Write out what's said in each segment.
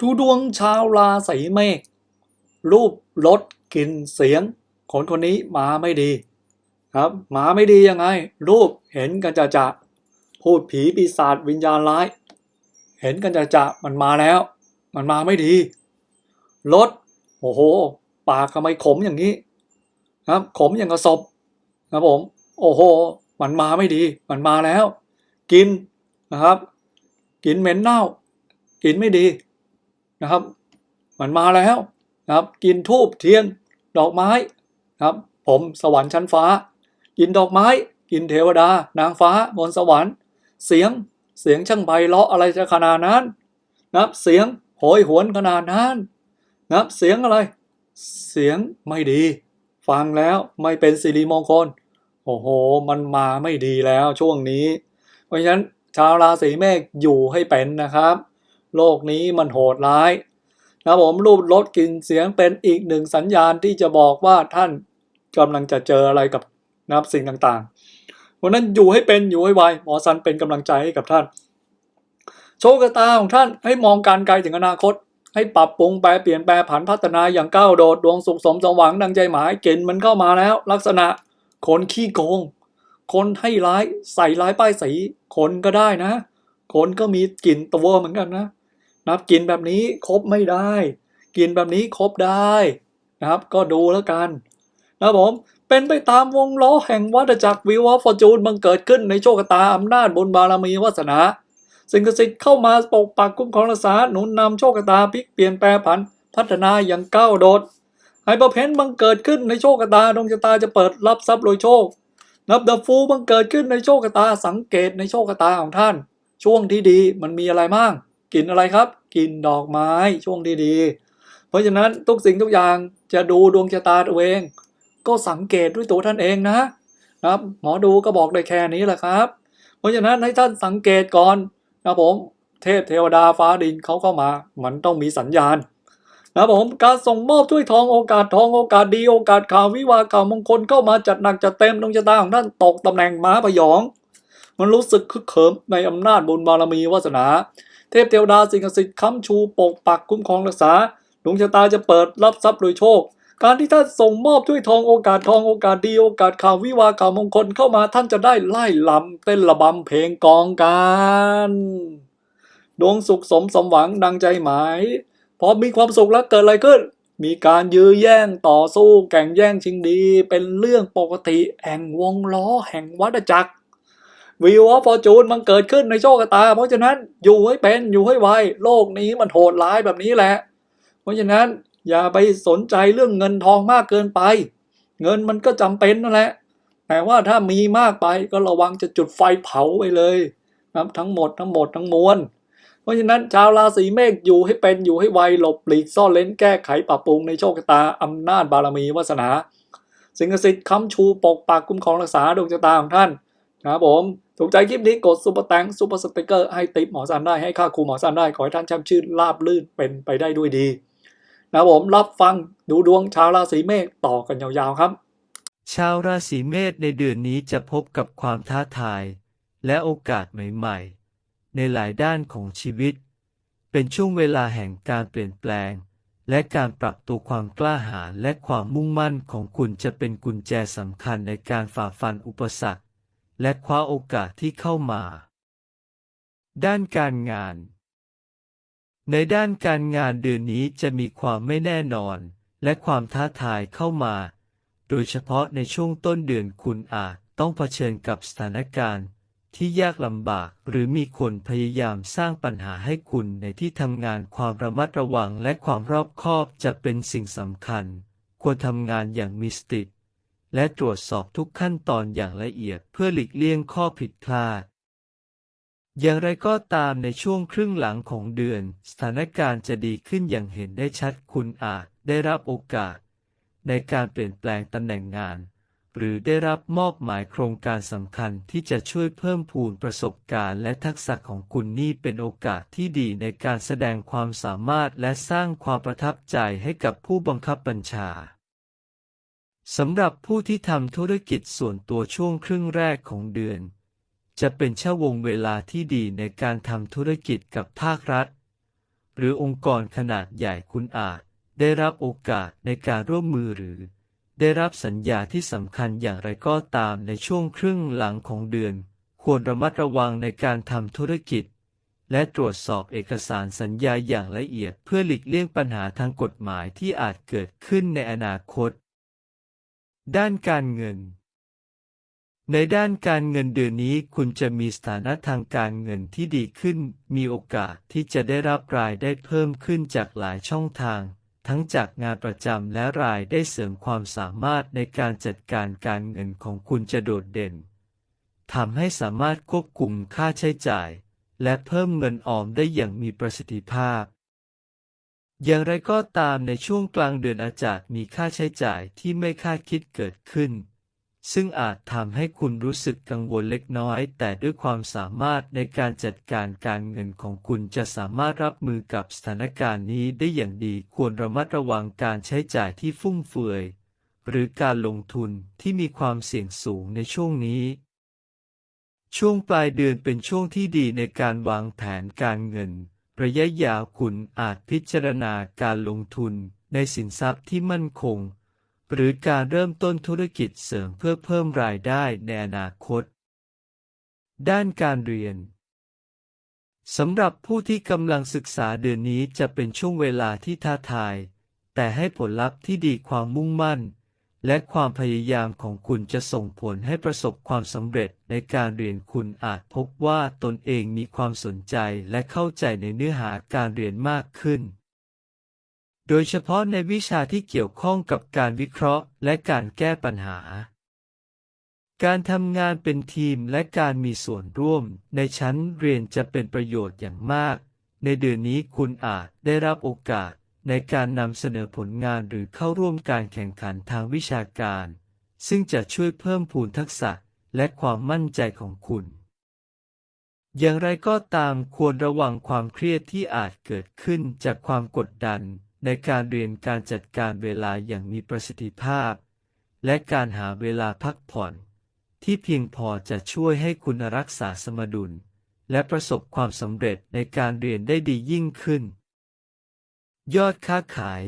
ดูดวงชาวราศีเมษรูปรสกลิ่นเสียงคนคนนี้มาไม่ดี ครับมาไม่ดียังไง รูปเห็นกันจะจะพูดผีปีศาจวิญญาณร้าย เห็นกันจะจะมันมาแล้ว มันมาไม่ดีรสโอ้โห ปากทำไมขมอย่างนี้ ครับ ขมอย่างกระสบครับผม โอ้โห มันมาไม่ดี มันมาแล้ว กินนะครับ กินเหม็นเน่า กินไม่ดี นะครับ มันมาแล้วนะครับ กินทูบเทียนดอกไม้นะครับ ผมสวรรค์ชั้นฟ้า กินดอกไม้ กินเทวดา นางฟ้าบนสวรรค์ เสียงเสียงช่างไพเราะอะไรจะขนาดนั้นนะครับ เสียงโหยหวนขนาดนั้นนะครับ เสียงอะไร เสียงไม่ดี ฟังแล้วไม่เป็นสิริมงคลโอ้โห มันมาไม่ดีแล้วช่วงนี้ เพราะฉะนั้นชาวราศีเมษอยู่ให้เป็นนะครับ โลกนี้มันโหดร้ายนะผมรูปรสกลิ่นเสียงเป็นอีกหนึ่งสัญญาณที่จะบอกว่าท่านกำลังจะเจออะไรกับนะับสิ่งต่างๆเพราะนั้นอยู่ให้เป็นอยู่ให้ไวหมอสันเป็นกำลังใจให้กับท่าน โชคชะตาของท่านให้มองการไกลถึงอนาคต ให้ปรับปรุงแปลเปลี่ยนแปลผันพัฒนาอย่างก้าวโดดดวงสุขสมสมหวังดังใจหมายเกณฑ์มันเข้ามาแล้ว ลักษณะคนขี้โกง คนให้ร้ายใส่ร้ายป้ายสีคนก็ได้นะ คนก็มีกลิ่นตัวเหมือนกันนะ นับกินแบบนี้ครบไม่ได้ กินแบบนี้ครบได้นะครับ ก็ดูแล้วกัน นะครับผมเป็นไปตามวงล้อแห่งวัฏจักรวิวฟฟอร์จูนบังเกิดขึ้นในโชคชะตาอำนาจบุญบารมีวาสนา สิ่งศักดิ์สิทธิ์เข้ามาปกปักคุ้มครองรักษาหนุนนำโชคชะตาพลิกเปลี่ยนแปลผันพัฒนาอย่างก้าวโดดไฮเปอร์เพนบังเกิดขึ้นในโชคชะตาดวงชะตาจะเปิดรับทรัพย์โดยโชค นับเดอะฟูบังเกิดขึ้นในโชคชะตาสังเกตในโชคชะตาของท่าน ช่วงที่ดีมันมีอะไรบ้าง กินอะไรครับกินดอกไม้ช่วงที่ดีเพราะฉะนั้นทุกสิ่งทุกอย่างจะดูดวงชะตาตัวเอง ก็สังเกตด้วยตัวท่านเองนะครับ หมอดูก็บอกได้แค่นี้แหละครับ เพราะฉะนั้นให้ท่านสังเกตก่อนนะผมเทพเทวดาฟ้าดินเขาเข้ามา มันต้องมีสัญญาณนะผมการส่งมอบถ้วยทองโอกาสทองโอกาสดีโอกาสข่าววิวาข่าวมงคลเข้ามาจัดหนักจัดเต็มดวงชะตาของท่านตกตำแหน่งม้าพยอง มันรู้สึกคึกเขิมในอำนาจบุญบารมีวาสนา เทพเทวดาสิ่งศักดิ์สิทธิ์ค้ำชูปกปักคุ้มครองรักษาดวงชะตาจะเปิดรับทรัพย์โดยโชค การที่ท่านส่งมอบถ้วยทองโอกาสทองโอกาสดีโอกาสข่าววิวาข่าวมงคลเข้ามาท่านจะได้ไล่ลำเต้นระบำเพลงกองการดวงสุขสมสมหวังดังใจหมาย พอมีความสุขแล้วเกิดอะไรขึ้น มีการยื้อแย่งต่อสู้แข่งแย่งชิงดี เป็นเรื่องปกติแห่งวงล้อแห่งวัฏจักร วิวออฟฟอร์จูนมันเกิดขึ้นในโชคชะตา เพราะฉะนั้นอยู่ให้เป็นอยู่ให้ไวโลกนี้มันโหดร้ายแบบนี้แหละ เพราะฉะนั้นอย่าไปสนใจเรื่องเงินทองมากเกินไป เงินมันก็จำเป็นนั่นแหละแต่ว่าถ้ามีมากไปก็ระวังจะจุดไฟเผาไปเลยนะครับทั้งหมดทั้งหมดทั้งมวลเพราะฉะนั้นชาวราศีเมษอยู่ให้เป็นอยู่ให้ไวหลบหลีกซ่อนเล้นแก้ไขปรับปรุงในโชคชะตาอำนาจบารมีวาสนา สิ่งศักดิ์สิทธิ์ค้ำชูปกปักคุ้มครองรักษาดวงชะตาของท่าน ครับผม ถูกใจคลิปนี้กดซุปเปอร์แตงซุปเปอร์สติกเกอร์ให้ติปหมอสันได้ให้ค่าครูหมอสันได้ ขอให้ท่านแช่มชื่นราบลื่นเป็นไปได้ด้วยดีนะครับผมรับฟังดูดวงชาวราศีเมษต่อกันยาวๆครับ ชาวราศีเมษในเดือนนี้จะพบกับความท้าทาย และโอกาสใหม่ๆ ในหลายด้านของชีวิต เป็นช่วงเวลาแห่งการเปลี่ยนแปลง และการปรับตัวความกล้าหาญและความมุ่งมั่นของคุณจะเป็นกุญแจสำคัญในการฝ่าฟันอุปสรรค และคว้าโอกาสที่เข้ามา ด้านการงาน ในด้านการงานเดือนนี้จะมีความไม่แน่นอน และความท้าทายเข้ามา โดยเฉพาะในช่วงต้นเดือนคุณอาจต้องเผชิญกับสถานการณ์ที่ยากลำบากหรือมีคนพยายามสร้างปัญหาให้คุณในที่ทำงานความระมัดระวังและความรอบคอบจะเป็นสิ่งสำคัญ ควรทำงานอย่างมีสติ และตรวจสอบทุกขั้นตอนอย่างละเอียดเพื่อหลีกเลี่ยงข้อผิดพลาด อย่างไรก็ตามในช่วงครึ่งหลังของเดือน สถานการณ์จะดีขึ้นอย่างเห็นได้ชัดคุณอาจได้รับโอกาส ในการเปลี่ยนแปลงตำแหน่งงาน หรือได้รับมอบหมายโครงการสำคัญที่จะช่วยเพิ่มพูนประสบการณ์และทักษะของคุณนี่เป็นโอกาสที่ดีในการแสดงความสามารถและสร้างความประทับใจให้กับผู้บังคับบัญชา สำหรับผู้ที่ทำธุรกิจส่วนตัวช่วงครึ่งแรกของเดือน จะเป็นช่วงเวลาที่ดีในการทำธุรกิจกับภาครัฐ หรือองค์กรขนาดใหญ่คุณอาจ ได้รับโอกาสในการร่วมมือหรือ ได้รับสัญญาที่สำคัญอย่างไรก็ตามในช่วงครึ่งหลังของเดือน ควรระมัดระวังในการทำธุรกิจ และตรวจสอบเอกสารสัญญาอย่างละเอียดเพื่อหลีกเลี่ยงปัญหาทางกฎหมายที่อาจเกิดขึ้นในอนาคต ด้านการเงิน ในด้านการเงินเดือนนี้คุณจะมีสถานะทางการเงินที่ดีขึ้น มีโอกาสที่จะได้รับรายได้เพิ่มขึ้นจากหลายช่องทาง ทั้งจากงานประจำและรายได้เสริมความสามารถในการจัดการการเงินของคุณจะโดดเด่นทำให้สามารถควบคุมค่าใช้จ่าย และเพิ่มเงินออมได้อย่างมีประสิทธิภาพ อย่างไรก็ตามในช่วงกลางเดือนอาจจะมีค่าใช้จ่ายที่ไม่คาดคิดเกิดขึ้น ซึ่งอาจทำให้คุณรู้สึกกังวลเล็กน้อย แต่ด้วยความสามารถในการจัดการการเงินของคุณจะสามารถรับมือกับสถานการณ์นี้ได้อย่างดีควรระมัดระวังการใช้จ่ายที่ฟุ่มเฟือย หรือการลงทุนที่มีความเสี่ยงสูงในช่วงนี้ ช่วงปลายเดือนเป็นช่วงที่ดีในการวางแผนการเงิน ระยะยาวคุณอาจพิจารณาการลงทุนในสินทรัพย์ที่มั่นคง หรือการเริ่มต้นธุรกิจเสริมเพื่อเพิ่มรายได้ในอนาคต ด้านการเรียนสำหรับผู้ที่กำลังศึกษาเดือนนี้จะเป็นช่วงเวลาที่ท้าทาย แต่ให้ผลลัพธ์ที่ดีความมุ่งมั่น และความพยายามของคุณจะส่งผลให้ประสบความสำเร็จในการเรียนคุณอาจพบว่าตนเองมีความสนใจและเข้าใจในเนื้อหาการเรียนมากขึ้น โดยเฉพาะในวิชาที่เกี่ยวข้องกับการวิเคราะห์และการแก้ปัญหา การทำงานเป็นทีมและการมีส่วนร่วมในชั้นเรียนจะเป็นประโยชน์อย่างมาก ในเดือนนี้คุณอาจได้รับโอกาส ในการนำเสนอผลงานหรือเข้าร่วมการแข่งขันทางวิชาการ ซึ่งจะช่วยเพิ่มพูนทักษะและความมั่นใจของคุณ อย่างไรก็ตามควรระวังความเครียดที่อาจเกิดขึ้นจากความกดดัน ในการเรียนการจัดการเวลาอย่างมีประสิทธิภาพ และการหาเวลาพักผ่อน ที่เพียงพอจะช่วยให้คุณรักษาสมดุล และประสบความสำเร็จในการเรียนได้ดียิ่งขึ้น ยอดค้าขาย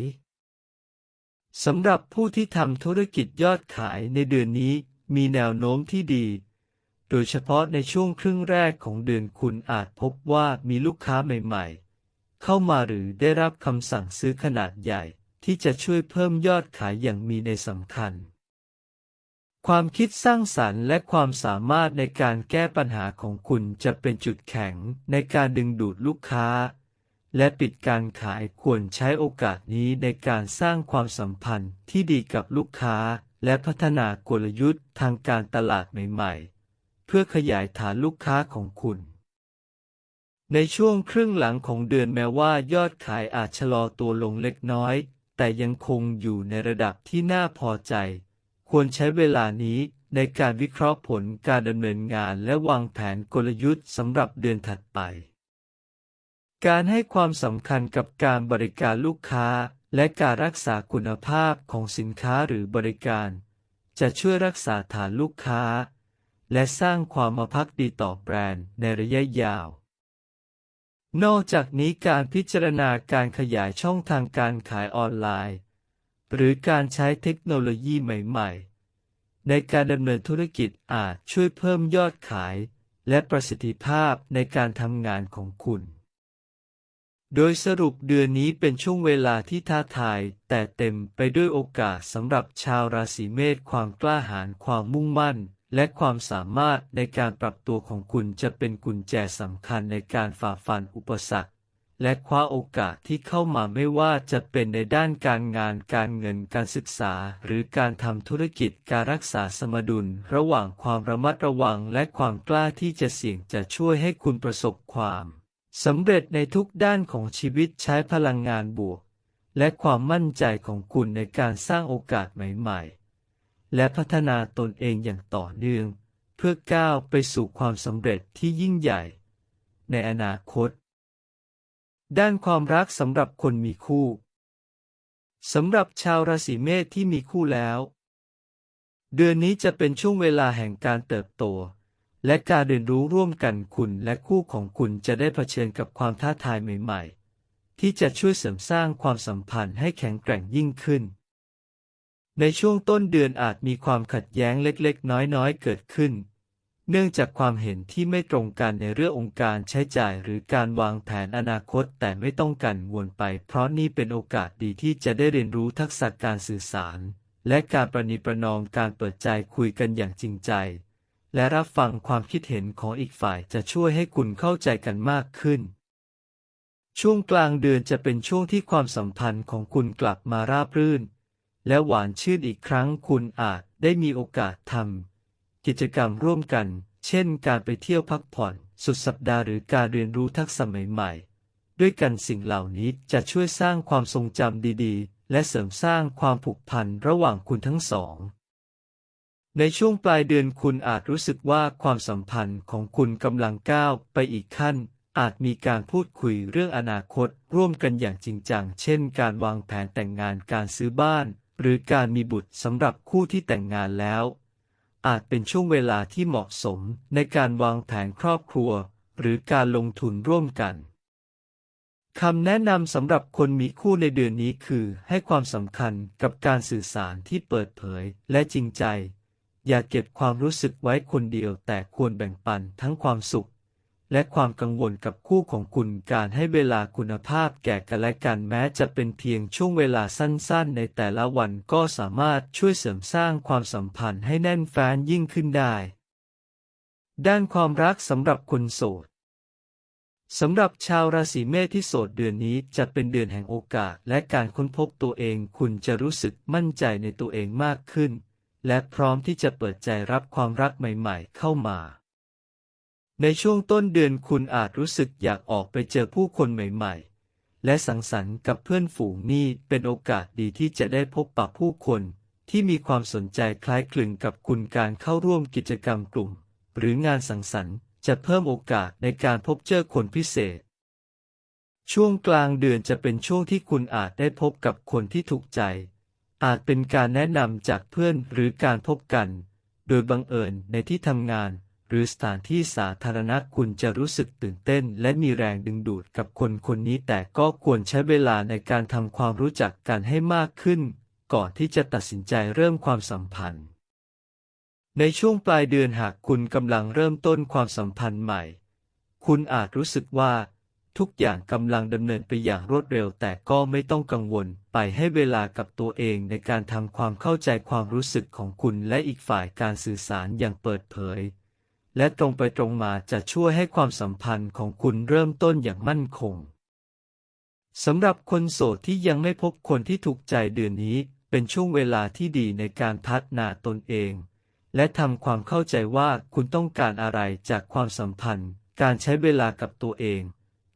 สำหรับผู้ที่ทำธุรกิจยอดขายในเดือนนี้มีแนวโน้มที่ดี โดยเฉพาะในช่วงครึ่งแรกของเดือนคุณอาจพบว่ามีลูกค้าใหม่ๆ เข้ามาหรือได้รับคำสั่งซื้อขนาดใหญ่ ที่จะช่วยเพิ่มยอดขายอย่างมีในสำคัญ ความคิดสร้างสรรค์และความสามารถในการแก้ปัญหาของคุณจะเป็นจุดแข็งในการดึงดูดลูกค้า และปิดการขายควรใช้โอกาสนี้ในการสร้างความสัมพันธ์ที่ดีกับลูกค้า และพัฒนากลยุทธ์ทางการตลาดใหม่ๆ เพื่อขยายฐานลูกค้าของคุณ ในช่วงครึ่งหลังของเดือนแม้ว่ายอดขายอาจชะลอตัวลงเล็กน้อย แต่ยังคงอยู่ในระดับที่น่าพอใจ ควรใช้เวลานี้ในการวิเคราะห์ผลการดำเนินงานและวางแผนกลยุทธ์สำหรับเดือนถัดไป การให้ความสำคัญกับการบริการลูกค้า และการรักษาคุณภาพของสินค้าหรือบริการ จะช่วยรักษาฐานลูกค้า และสร้างความมาพักดีต่อแบรนด์ในระยะยาว นอกจากนี้การพิจารณาการขยายช่องทางการขายออนไลน์ หรือการใช้เทคโนโลยีใหม่ๆ ในการดำเนินธุรกิจอาจช่วยเพิ่มยอดขาย และประสิทธิภาพในการทำงานของคุณ โดยสรุปเดือนนี้เป็นช่วงเวลาที่ท้าทาย แต่เต็มไปด้วยโอกาสสำหรับชาวราศีเมษความกล้าหาญความมุ่งมั่น และความสามารถในการปรับตัวของคุณจะเป็นกุญแจสำคัญในการฝ่าฟันอุปสรรค และคว้าโอกาสที่เข้ามาไม่ว่าจะเป็นในด้านการงานการเงินการศึกษา หรือการทำธุรกิจการรักษาสมดุล ระหว่างความระมัดระวังและความกล้าที่จะเสี่ยงจะช่วยให้คุณประสบความ สำเร็จในทุกด้านของชีวิตใช้พลังงานบวก และความมั่นใจของคุณในการสร้างโอกาสใหม่ๆ และพัฒนาตนเองอย่างต่อเนื่อง เพื่อก้าวไปสู่ความสำเร็จที่ยิ่งใหญ่ ในอนาคต ด้านความรักสำหรับคนมีคู่สำหรับชาวราศีเมษที่มีคู่แล้ว เดือนนี้จะเป็นช่วงเวลาแห่งการเติบโต และการเรียนรู้ร่วมกันคุณและคู่ของคุณจะได้เผชิญกับความท้าทายใหม่ๆ ที่จะช่วยเสริมสร้างความสัมพันธ์ให้แข็งแกร่งยิ่งขึ้น ในช่วงต้นเดือนอาจมีความขัดแย้งเล็กๆ น้อยๆ เกิดขึ้น เนื่องจากความเห็นที่ไม่ตรงกันในเรื่ององค์การใช้จ่ายหรือการวางแผนอนาคตแต่ไม่ต้องกันวนไป เพราะนี่เป็นโอกาสดีที่จะได้เรียนรู้ทักษะการสื่อสาร และการประนีประนอมการเปิดใจคุยกันอย่างจริงใจ และรับฟังความคิดเห็นของอีกฝ่ายจะช่วยให้คุณเข้าใจกันมากขึ้น ช่วงกลางเดือนจะเป็นช่วงที่ความสัมพันธ์ของคุณกลับมาราบรื่น และหวานชื่นอีกครั้งคุณอาจได้มีโอกาสทำกิจกรรมร่วมกัน เช่น การไปเที่ยวพักผ่อน สุดสัปดาห์หรือการเรียนรู้ทักษะใหม่ๆ ด้วยกันสิ่งเหล่านี้จะช่วยสร้างความทรงจำดีๆ และเสริมสร้างความผูกพันระหว่างคุณทั้งสอง ในช่วงปลายเดือนคุณอาจรู้สึกว่าความสัมพันธ์ของคุณกำลังก้าวไปอีกขั้น อาจมีการพูดคุยเรื่องอนาคตร่วมกันอย่างจริงจัง เช่น การวางแผนแต่งงานการซื้อบ้าน หรือการมีบุตรสำหรับคู่ที่แต่งงานแล้ว อาจเป็นช่วงเวลาที่เหมาะสมในการวางแผนครอบครัว หรือการลงทุนร่วมกันคำแนะนำสำหรับคนมีคู่ในเดือนนี้คือ ให้ความสำคัญกับการสื่อสารที่เปิดเผยและจริงใจ อย่าเก็บความรู้สึกไว้คนเดียวแต่ควรแบ่งปันทั้งความสุข และความกังวลกับคู่ของคุณการให้เวลาคุณภาพแก่กันและกันแม้จะเป็นเพียงช่วงเวลาสั้นๆ ในแต่ละวันก็สามารถช่วยเสริมสร้างความสัมพันธ์ให้แน่นแฟ้นยิ่งขึ้นได้ ด้านความรักสำหรับคนโสดสำหรับชาวราศีเมษที่โสดเดือนนี้จะเป็นเดือนแห่งโอกาส และการค้นพบตัวเองคุณจะรู้สึกมั่นใจในตัวเองมากขึ้น และพร้อมที่จะเปิดใจรับความรักใหม่ๆ เข้ามา ในช่วงต้นเดือนคุณอาจรู้สึกอยากออกไปเจอผู้คนใหม่ๆ และสังสรรค์กับเพื่อนฝูงนี่เป็นโอกาสดีที่จะได้พบปะผู้คนที่มีความสนใจคล้ายคลึงกับคุณการเข้าร่วมกิจกรรมกลุ่ม หรืองานสังสรรค์จะเพิ่มโอกาสในการพบเจอคนพิเศษ ช่วงกลางเดือนจะเป็นช่วงที่คุณอาจได้พบกับคนที่ถูกใจ อาจเป็นการแนะนำจากเพื่อนหรือการพบกัน โดยบังเอิญในที่ทำงาน หรือสถานที่สาธารณะคุณจะรู้สึกตื่นเต้น และมีแรงดึงดูดกับคนคนนี้ แต่ก็ควรใช้เวลาในการทำความรู้จักกันให้มากขึ้น ก่อนที่จะตัดสินใจเริ่มความสัมพันธ์ ในช่วงปลายเดือนหากคุณกำลังเริ่มต้นความสัมพันธ์ใหม่ คุณอาจรู้สึกว่า ทุกอย่างกำลังดำเนินไปอย่างรวดเร็ว แต่ก็ไม่ต้องกังวล ไปให้เวลากับตัวเองในการทำความเข้าใจความรู้สึกของคุณและอีกฝ่ายการสื่อสารอย่างเปิดเผย และตรงไปตรงมาจะช่วยให้ความสัมพันธ์ของคุณเริ่มต้นอย่างมั่นคงสำหรับคนโสดที่ยังไม่พบคนที่ถูกใจเดือนนี้ เป็นช่วงเวลาที่ดีในการพัฒนาตนเอง และทำความเข้าใจว่าคุณต้องการอะไรจากความสัมพันธ์ การใช้เวลากับตัวเอง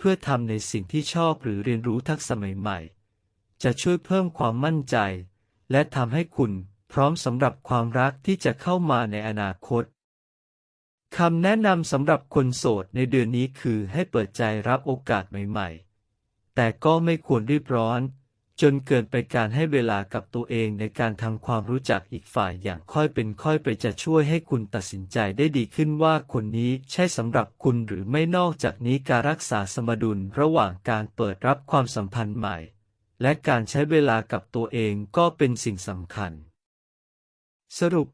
พื่อทำในสิ่งที่ชอบหรือเรียนรู้ทักษะใหม่ๆ จะช่วยเพิ่มความมั่นใจ และทำให้คุณพร้อมสำหรับความรักที่จะเข้ามาในอนาคตคำแนะนำสำหรับคนโสดในเดือนนี้คือให้เปิดใจรับโอกาสใหม่ๆ แต่ก็ไม่ควรรีบร้อน จนเกินไปการให้เวลากับตัวเองในการทำความรู้จักอีกฝ่ายอย่างค่อยเป็นค่อยไปจะช่วยให้คุณตัดสินใจได้ดีขึ้นว่าคนนี้ใช่สำหรับคุณหรือไม่นอกจากนี้การรักษาสมดุลระหว่างการเปิดรับความสัมพันธ์ใหม่ และการใช้เวลากับตัวเองก็เป็นสิ่งสำคัญ สรุป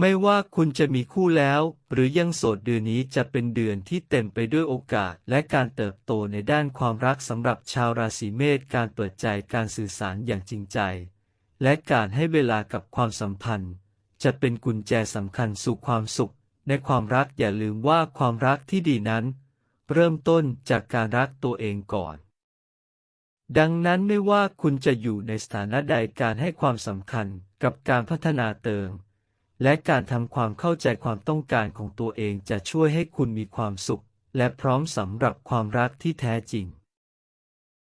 ไม่ว่าคุณจะมีคู่แล้ว หรือยังโสดเดือนนี้จะเป็นเดือนที่เต็มไปด้วยโอกาส และการเติบโตในด้านความรักสำหรับชาวราศีเมษการเปิดใจการสื่อสารอย่างจริงใจ และการให้เวลากับความสัมพันธ์ จะเป็นกุญแจสำคัญสู่ความสุข ในความรักอย่าลืมว่าความรักที่ดีนั้น เริ่มต้นจากการรักตัวเองก่อน ดังนั้นไม่ว่าคุณจะอยู่ในสถานะใดการให้ความสำคัญกับการพัฒนาเติม และการทำความเข้าใจความต้องการของตัวเองจะช่วยให้คุณมีความสุข และพร้อมสำหรับความรักที่แท้จริง